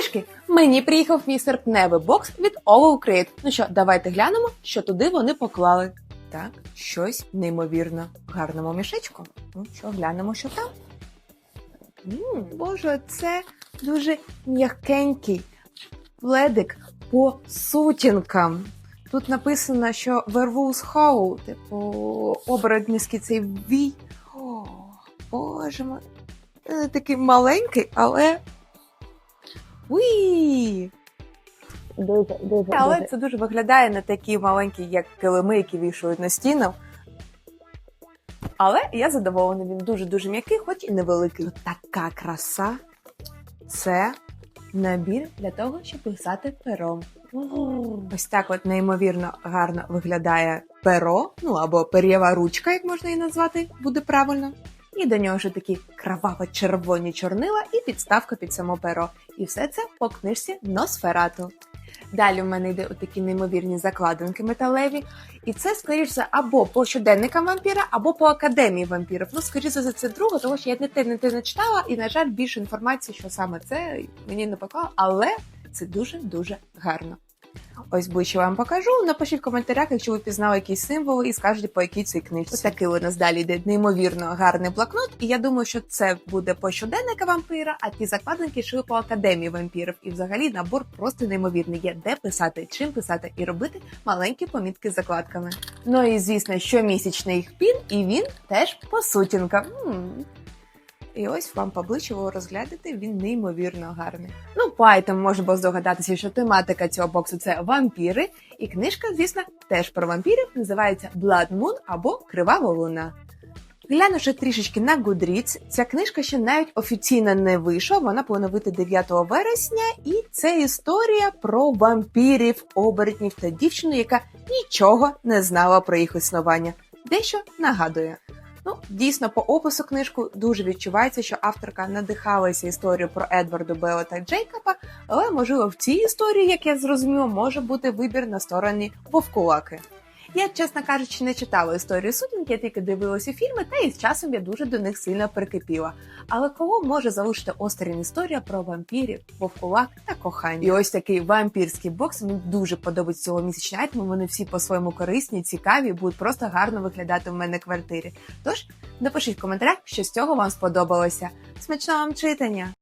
Трішки мені приїхав мій серпневий бокс від All Create. Ну що, давайте глянемо, що туди вони поклали. Так, щось неймовірно в гарному мішечку. Ну що, глянемо, що там. м боже, це дуже м'якенький пледик по сутінкам. Тут написано, що Werewolves Howl, типу оборотницький цей вій. О, боже мой. Е, Такий маленький, але. Уї! Дуже, дуже, Але дуже. це дуже виглядає не такі маленькі, як килими, які вішають на стіну. Але я задоволена, він дуже-дуже м'який, хоч і невеликий. Тут така краса. Це набір для того, щоб писати пером. Ось так от неймовірно гарно виглядає перо, ну або пер'єва ручка, як можна її назвати, буде правильно. І до нього вже такі кроваво-червоні чорнила і підставка під само перо. І все це по книжці Носферату. Далі в мене йде отакі неймовірні закладинки металеві. І це, скоріш за, або по щоденникам вампіра, або по академії вампірів. Ну, скоріше за це друге, тому що я не те не те не читала, і, на жаль, більше інформації, що саме це мені не поклала, але це дуже-дуже гарно. Ось ближче вам покажу. Напишіть в коментарях, якщо ви пізнали якісь символи і скажете, по якій цій книжці. Ось такий у нас далі йде неймовірно гарний блокнот. І я думаю, що це буде по щоденника вампира, а ті закладинки шили по академії вампірів. І взагалі набор просто неймовірний. Є де писати, чим писати і робити маленькі помітки з закладками. Ну і звісно, щомісячний їх пін, і він теж по сутінкам. І ось вам поближче його розглядати, він неймовірно гарний. Можна було здогадатися, що тематика цього боксу це вампіри, і книжка, звісно, теж про вампірів називається Blood Moon або Кривава Луна. Глянувши трішечки на Goodreads, ця книжка ще навіть офіційно не вийшла, вона повинна вийти 9 вересня, і це історія про вампірів, оборотнів та дівчину, яка нічого не знала про їх існування. Дещо нагадує. Ну, дійсно, по опису книжку дуже відчувається, що авторка надихалася історією про Едварду Белла та Джейкоба, але можливо в цій історії, як я зрозуміла, може бути вибір на стороні вовкулаки. Я, чесно кажучи, не читала історію сутінки, я тільки дивилася фільми, та і з часом я дуже до них сильно прикипіла. Але кого може залишити осторонь історія про вампірів, вовкулак та кохання? І ось такий вампірський бокс мені дуже подобається цього місячного. Вони всі по-своєму корисні, цікаві, будуть просто гарно виглядати в мене в квартирі. Тож напишіть в коментарях, що з цього вам сподобалося. Смачного вам читання!